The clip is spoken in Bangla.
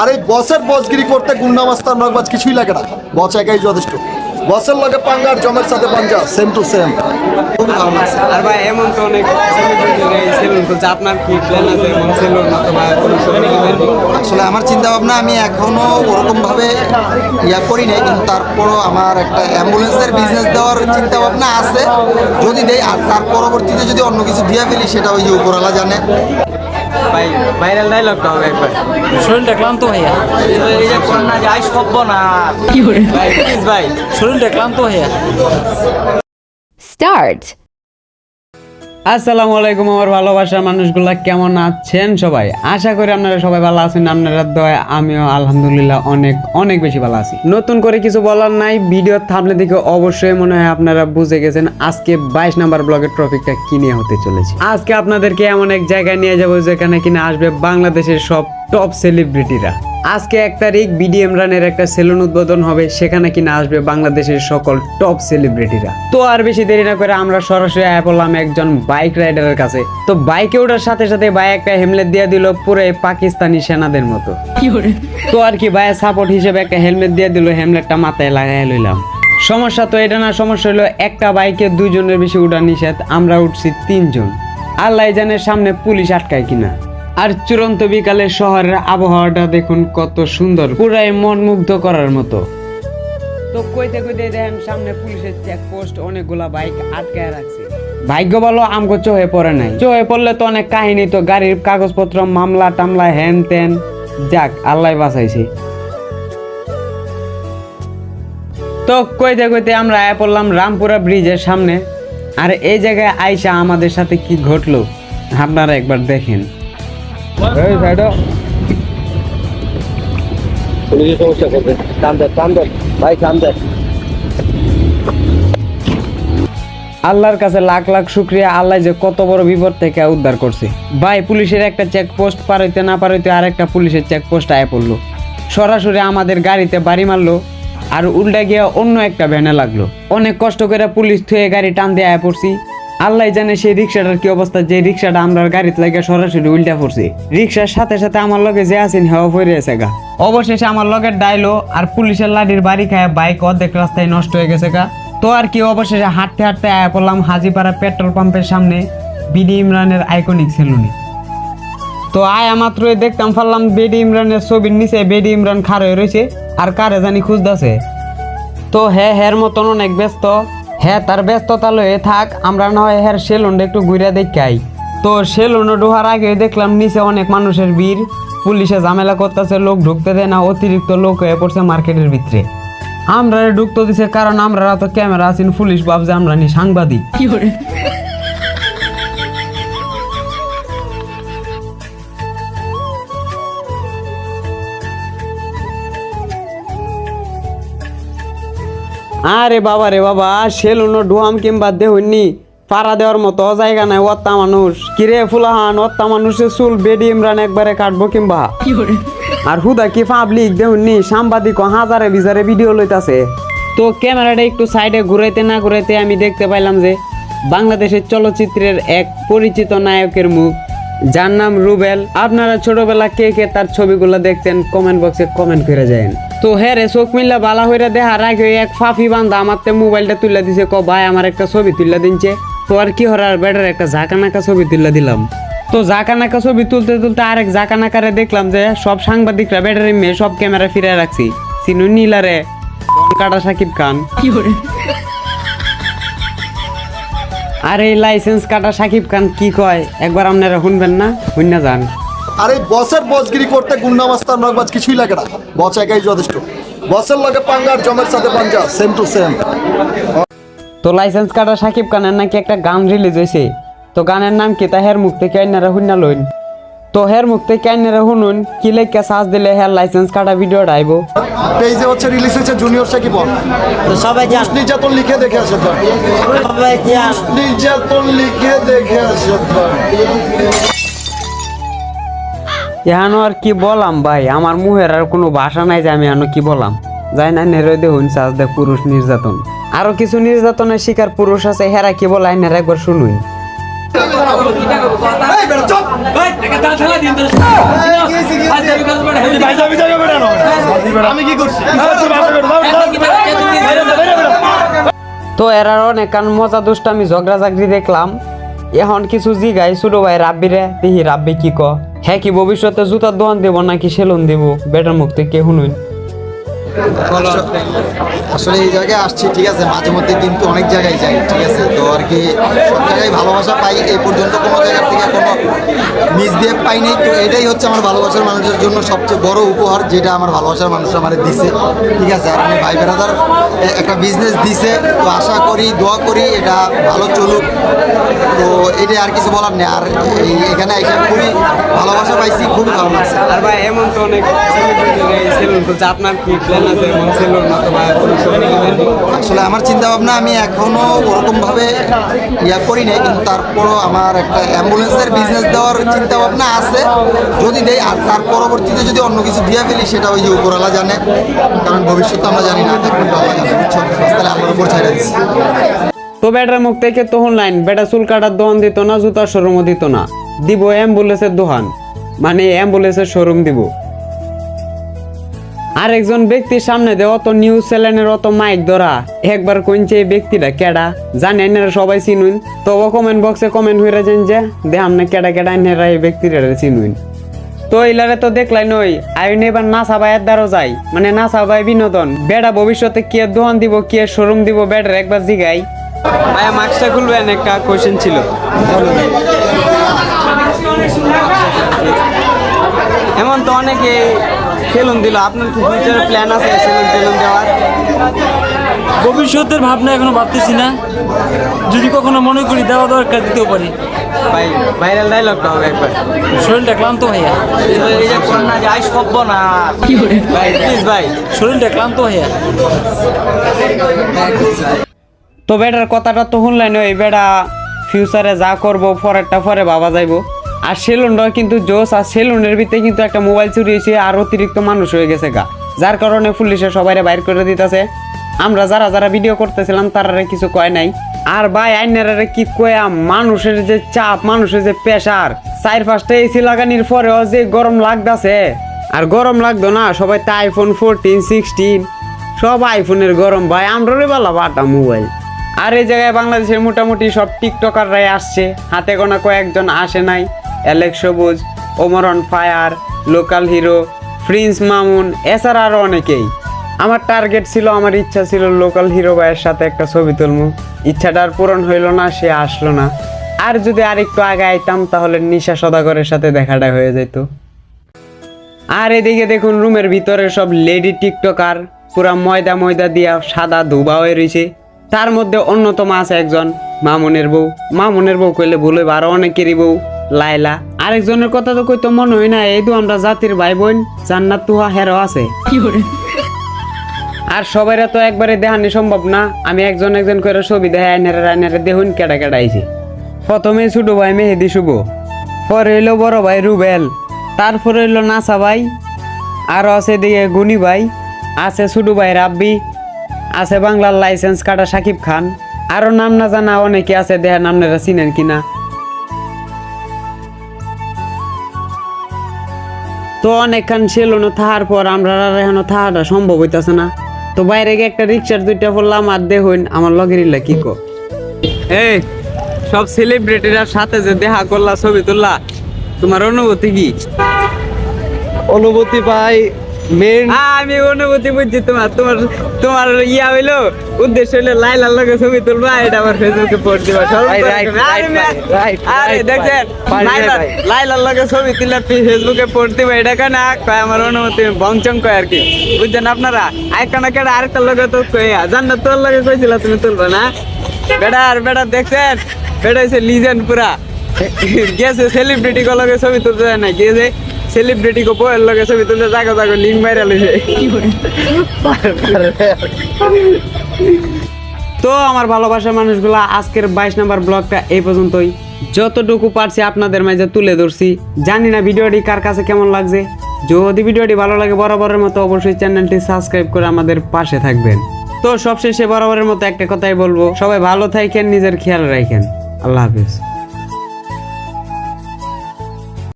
আর এই বসের বসগিরি করতে গুন্ডা মাস্তার নগবাজ কিছুই লাগে না। বস একাই যথেষ্ট। বসের লগে পাঙ্গার জমের সাথে পাঞ্জা সেম টু সেম খুবই ভালো লাগছে আর ভাই এমন তো অনেক সেলুন খুলছে আপনার কি প্ল্যান আছে? এমন সেলুন মতো বা কোনো সেলুন আসলে আমার চিন্তা ভাবনা আমি এখনও ওরকম ভাবে ইয়া করি নাই কিন্তু তারপরও আমার একটা অ্যাম্বুলেন্সের বিজনেস দেওয়ার চিন্তা ভাবনা আছে। যদি দেই আর তার পরবর্তীতে যদি অন্য কিছু দিয়ে ফেলি সেটা ওই যে উপরওয়ালা জানে। ভাই ভাইরাল ডায়লগটা হবে একবার। শরীরটা ক্লান্ত ভাইয়া এই যে কন্যা যাই সভ্য না। কি করে? ভাই প্লিজ ভাই। শরীরটা ক্লান্ত ভাইয়া Start. আসসালামু আলাইকুম আমার ভালোবাসার মানুষগুলা, কেমন আছেন সবাই? আশা করি আপনারা সবাই ভালো আছেন, আপনারা দয়া, আমিও আলহামদুলিল্লাহ অনেক অনেক বেশি ভালো আছি। নতুন করে কিছু বলার নাই, ভিডিও থামলে দিকে অবশ্যই মনে হয় আপনারা বুঝে গেছেন আজকে বাইশ নাম্বার ব্লগের টপিকটা কি নিয়ে হতে চলেছে। আজকে আপনাদেরকে এমন এক জায়গায় নিয়ে যাব যেখানে কিনা আসবে বাংলাদেশের সব টপ সেলিব্রিটিরা আজকে এক তারিখ বিডিএম রানের একটা সেলুন উদ্বোধন হবে সেখানে কিনা আসবে বাংলাদেশের সকল টপ সেলিব্রিটিরা তো আর বেশি দেরি না করে আমরা সরাসরি আয়া পড়লাম একজন বাইক রাইডারের কাছে। তো বাইকে ওঠার সাথে সাথে ভাই একটা হেলমেট দিয়ে দিল পুরো পাকিস্তানি সেনাদের মতো। তো আর কি ভাইয়ের সাপোর্ট হিসেবে একটা হেলমেট দিয়ে দিল হেলমেটটা মাথায় লাগাই লইলাম। সমস্যা তো এটা না সমস্যা হলো একটা বাইকে দুজনের বেশি উঠা নিষেধ আমরা উঠছি তিনজন। আল্লাহ জানের সামনে পুলিশ আটকায় কিনা। আর চূড়ান্ত বিকালে শহরের আবহাওয়াটা দেখুন কত সুন্দর, পুরাই মন মুগ্ধ করার মতো। তো কইতে কইতে দেখেন সামনে পুলিশের চেকপোস্ট অনেকগুলা বাইক আটকায় রাখছে। ভাগ্য ভালো আমগো চোহে পড়ে নাই। চোহে পড়লে তো অনেক কাহিনী, তো গাড়ির কাগজপত্র, মামলা টামলা হ্যান ত্যান যাক আল্লাহ বাঁচাইছে। তো কইতে কইতে আমরা পড়লাম রামপুরা ব্রিজের সামনে। আর এই জায়গায় আইসা আমাদের সাথে কি ঘটলো? আপনারা একবার দেখেন। এই সাইডো পুলিশের সমস্যা করবে কান দেন কান দেন ভাই কান দেন আল্লাহর কাছে লাখ লাখ শুক্রিয়া। আল্লাহ যে কত বড় বিপদ থেকে উদ্ধার করছে। ভাই পুলিশের একটা চেকপোস্ট পার হইতে না পার হইতে আর একটা পুলিশের চেকপোস্ট আয় পড়ল। সরাসরি আমাদের গাড়িতে বাড়ি মারলো আর উল্টা গিয়ে অন্য একটা ভ্যানে লাগল। অনেক কষ্ট করে পুলিশ থুয়ে গাড়ি টান দিয়ে আয় পড়ছি। আল্লাহ জানে সেই রিক্সাটার কি অবস্থা, যে রিক্সাটা আমরা গাড়িতে লাগে সরাসরি উল্টা পড়ছি। রিক্সার সাথে সাথে আমার লগে যে আছেন হেওয়া পড়ে আছে গা। অবশেষে আমার লগের ডাইলো আর পুলিশের লাঠির বাড়ি খায় বাইক অর্ধেক রাস্তায় নষ্ট হয়ে গেছে গা। তো আর কি অবশেষে হাঁটতে হাঁটতে আয়া পড়লাম হাজিপাড়া পেট্রোল পাম্পের সামনে বিডি ইমরানের আইকনিক সেলুনে। তো আয়া মাত্রই দেখতাম পারলাম বেডি ইমরানের ছবির নিচে বেডি ইমরান খার হয়ে রয়েছে আর কারে জানি খুঁজতেছে। তো হ্যাঁ হ্যার মতন অনেক ব্যস্ত হ্যাঁ তার ব্যস্ততা লয়ে থাক, আমরা নয় হয় হ্যার সেলুনটা একটু ঘুরে দেখাই। তো সেলুনে ঢোহার আগে দেখলাম নিচে অনেক মানুষের ভিড়। পুলিশে ঝামেলা করতেছে, লোক ঢুকতে দেয় না, অতিরিক্ত লোক হয়ে পড়ছে মার্কেটের ভিতরে। আমরা ঢুকতে দিছে কারণ আমরা তো ক্যামেরা আছেন, পুলিশ ভাবছে আমরা নি সাংবাদিক আরে বাবা রে বাবা সেলুনো ডুয়াম কিংবা দেহনি পাড়া দেওয়ার মতো জায়গা নাই অত্তা মানুষ। কিরে ফুলাহান অত্তা মানুষের চুল বেডি ইমরান একবারে কাটবো কিংবা? আর হুদা কি পাবলিক দেহনি সাংবাদিক হাজারে বিজারে ভিডিও লইতাছে। তো ক্যামেরাটা একটু সাইডে ঘুরাইতে না ঘুরাইতে আমি দেখতে পাইলাম যে বাংলাদেশের চলচ্চিত্রের এক পরিচিত নায়কের মুখ। যার নাম রুবেল। আপনারা ছোটবেলা কে কে তার ছবিগুলো দেখতেন কমেন্ট বক্সে কমেন্ট করে যায় তো হ্যাঁ রে চোখ মিল্লা, বালা হইরা দেখার আগে এক ফাফি বান্ধা আমার তে মোবাইলটা তুলে দিছে ক ভাই, আমার একটা ছবি তুলে দিনছে তো আর কি হরার, বেটার একটা ঝাঁকানাকা ছবি তুলে দিলাম। তো জাকানাকা ছবি তুলতে তুলতে আরেক জাকানাকারে দেখলাম যে, সব সাংবাদিকরা ব্যাটারি মেয়ে, সব ক্যামেরা ফিরে রাখছি। সিনু নীলারে কাটা সাকিব খান। আর এই লাইসেন্স কাটা সাকিব খান কি কয়? একবার আপনারা শুনবেন না শুন যান। আর এই বসের বসগিরি করতে গুন্ডা মাস্তার নগবাজ কিছুই লাগে না। বস একাই যথেষ্ট। বসের লগে পাঙ্গার জমের সাথে পাঞ্জা সেম টু সেম তো লাইসেন্স কাটা সাকিব খানের নাকি একটা গান রিলিজ হয়েছে তো গানের নাম কি? তাহের মুখ থেকে আইনারা শুননা লইন। তো হের মুখ থেকে শুনুন কি লেখা সাজ দিলে হের লাইসেন্স কাটা ভিডিওটা আইব? পেজে হচ্ছে রিলিজ হয়েছে জুনিয়র সাকিব সবাই জান। নির্যাতন লিখে দেখে আসে তো। সবাই জান। নির্যাতন লিখে দেখে আসে তো। এহানো আর কি বলাম ভাই? আমার মুহের আর কোনো ভাষা নাই যে আমি এহানো কি বলাম। যাই না নেরো দেখুন সাজ দে পুরুষ নির্যাতন। আরও কিছু নির্যাতনের শিকার পুরুষ আছে হেরা কি বলে আইনার একবার শুনুন। তো এরার অনেক মজা দুষ্ট আমি ঝগড়া চাকরি দেখলাম। এখন কিছু জি গাই ছোট ভাই রাব্বিরে, দেখি রাব্বি কি ক হ্যাঁ কি ভবিষ্যতে জুতার দোকান দেবো নাকি সেলুন দেবো? বেটার মুখ থেকে শুনুন। আসলে এই জায়গায় আসছি, ঠিক আছে? মাঝে মধ্যে কিন্তু অনেক জায়গায় যাই, ঠিক আছে? তো আর কি সব জায়গায় ভালোবাসা পাই, এই পর্যন্ত কোনো জায়গা থেকে কোনো মিসবিহেভ পাইনি তো এটাই হচ্ছে আমার ভালোবাসার মানুষের জন্য সবচেয়ে বড় উপহার, যেটা আমার ভালোবাসার মানুষ আমার দিছে, ঠিক আছে? আর আমি ভাই বেড়াদার একটা বিজনেস দিছে, তো আশা করি, দোয়া করি এটা ভালো চলুক। তো এটাই আর কিছু বলার নেই। আর এখানে এসে খুবই ভালোবাসা পাইছি, খুবই ভালো লাগছে। আর ভাই, এমন তো অনেক আপনার কি প্ল্যান আসলে আমার চিন্তা ভাবনা আমি এখনও ওরকম ভাবে ইয়া করি নাই কিন্তু তারপরও আমার একটা অ্যাম্বুলেন্সের বিজনেস দেওয়ার চিন্তা ভাবনা আছে। যদি দেই আর তার পরবর্তীতে যদি অন্য কিছু দিয়ে ফেলি সেটা ওই যে উপরওয়ালা জানে। কারণ ভবিষ্যৎ তো আমরা জানি না এখন তো আল্লাহ জানে। বুঝছ? তাহলে আল্লাহর উপর ছাইড়া দিচ্ছি তো বেটার মুখ থেকে তখন লাইন বেটা চুল কাটার দোকান দিত না জুতার শোরুমও দিত না। দিব অ্যাম্বুলেন্সের দোহান। মানে অ্যাম্বুলেন্সের শোরুম দিব। আর একজন ব্যক্তির সামনে দিয়ে অত নিউজ চ্যানেলের অত মাইক ধরা। একবার কইছে এই ব্যক্তিটা কেডা? জানেন এনারা সবাই চিনুন। তবে কমেন্ট বক্সে কমেন্ট হয়ে যান যে দেখাম না কেডা কেডা এনারা এই ব্যক্তিরা চিনুন। তো ইলারে তো দেখলাই নই, আইন এবার নাসা ভাইয়ের দ্বারও যাই। মানে না ভাই বিনোদন। বেড়া ভবিষ্যতে কি দোকান দিব, কি শোরুম দিব, বেড়ার একবার জিগাই। ভাই মাস্কটা খুলবেন, একটা কোশ্চেন ছিল। এমন তো অনেকে সেলুন দিল। আপনার কি ফিউচারে প্ল্যান আছে সেলুন টেলুন দেওয়ার? ভবিষ্যতের ভাবনা এখনও ভাবতেছি না। যদি কখনো মনে করি দেওয়া দরকার দিতেও পারি। ভাই ভাইরাল ডায়লগটা হবে একবার। শরীরটা ক্লান্ত ভাইয়া এই যে কন্যা যাই সভ্য না ভাই প্লিজ ভাই। শরীরটা ক্লান্ত ভাইয়া তো বেটার কথাটা তো শুনলেন ওই বেটা ফিউচারে যা করব পরেরটা পরে বাবা যাইবো। আর সেলুনটা কিন্তু জোস, আর সেলুনের ভিতরে কিন্তু একটা মোবাইল চুরি হয়েছে আর অতিরিক্ত মানুষ হয়ে গেছে গা। যার কারণে পুলিশে সবাই বাইর করে দিতেছে। আমরা যারা যারা ভিডিও করতেছিলাম তারা কিছু কয় নাই। আর ভাই আইনারে কি কয়া মানুষের যে চাপ, মানুষের যে প্রেশার চার পাঁচটা এসি লাগানির পরেও যে গরম লাগতাছে। আর গরম লাগতো না, সবাই তো আইফোন ফোরটিন সিক্সটিন সব আইফোনের গরম ভাই, আমরারই বলা বাটা মোবাইল। আর এই জায়গায় বাংলাদেশের মোটামুটি সব টিকটকাররাই আসছে, হাতে গোনা কয়েকজন আসে নাই। Alex Sabuj Omran fire, local hero, prince Mamun, এছাড়া আরও অনেকেই। আমার টার্গেট ছিল, আমার ইচ্ছা ছিল লোকাল হিরো ভাইয়ের সাথে একটা ছবি তুলবো ইচ্ছাটার পূরণ হইল না, সে আসলো না। আর যদি আরেকটু আগে আইতাম, তাহলে নিশা সদাগরের সাথে দেখাটা হয়ে যেত আর এদিকে দেখুন, রুমের ভিতরে সব লেডি টিকটকার, পুরা ময়দা ময়দা দিয়া সাদা ধুবা হয়ে রয়েছে তার মধ্যে অন্যতম আছে একজন, মামুনের বউ। মামুনের বউ কইলে ভুল হইব, আরও অনেকেরই বউ। লাইলা আরেকজনের কথা তো কইতো মনে হয় না এই তো আমরা জাতির ভাই বোন জান্নাত তুহা হেরো আছে। আর সবাই তো একবারে দেখানি সম্ভব না আমি একজন একজন করে ছবি দেখে আইনারে আইনারে দেখুন কেডা কেডা আইছে। প্রথমে ছোট ভাই মেহেদি শুভ পরে হইল বড় ভাই রুবেল তারপরে হইল নাসা ভাই আরও আছে দিকে গুনি ভাই আছে ছোট ভাই রাব্বি আছে বাংলার লাইসেন্স কাটা সাকিব খান আরও নাম না জানা অনেকে আছে দেহা নামনেরা চিনেন কিনা। তো অনেকক্ষণ সেলুনও থাহার পর আমরা আর এখনও থাহাটা সম্ভব হইতেছে না। তো বাইরে গিয়ে একটা রিক্সার দুইটা পড়লাম আর দেখুন আমার লগের ইলা কি কো? এই সব সেলিব্রিটিরা সাথে যে দেখা করলা ছবি তুললা তোমার অনুভূতি কি? অনুভূতি পাই মেন আমি অনুভূতি বুঝছি তোমার তোমার তোমার ইয়া হইল উদ্দেশ্য হইল লাইলার লগে ছবি তুলবা এটা আবার ফেসবুকে পোস্ট দিবা আরে দেখছেন লাইলার লগে ছবি তুললে ফেসবুকে পোস্ট দিবা এটা কেন কয় আমার অনুভূতি বংচং কয় আর কি। বুঝছেন আপনারা? আরেকটা কেডা আরেকটা লগে তো কইয়া জান্নাত তোর লগে কইছিল তুমি তুলবা না? বেটা আর বেটা দেখছেন? বেটা হইছে লিজেন্ড পুরা। গেছে সেলিব্রিটি কো ছবি তুলতে যায় না গেছে সেলিব্রিটি কো বউয়ের লগে ছবি তুলতে জাগো জাগো লিঙ্ক মাইরা লইছে। তো আমার ভালোবাসার মানুষগুলা, আজকের বাইশ নাম্বার ব্লগটা এই পর্যন্তই। যতটুকু পারছি আপনাদের মাঝে তুলে ধরছি। জানি না ভিডিওটি কার কাছে কেমন লাগছে। যদি ভিডিওটি ভালো লাগে বরাবরের মতো, অবশ্যই চ্যানেলটি সাবস্ক্রাইব করে আমাদের পাশে থাকবেন। তো সবশেষে বরাবরের মতো একটা কথাই বলব, সবাই ভালো থাকেন, নিজের খেয়াল রাখেন। আল্লাহ হাফিজ।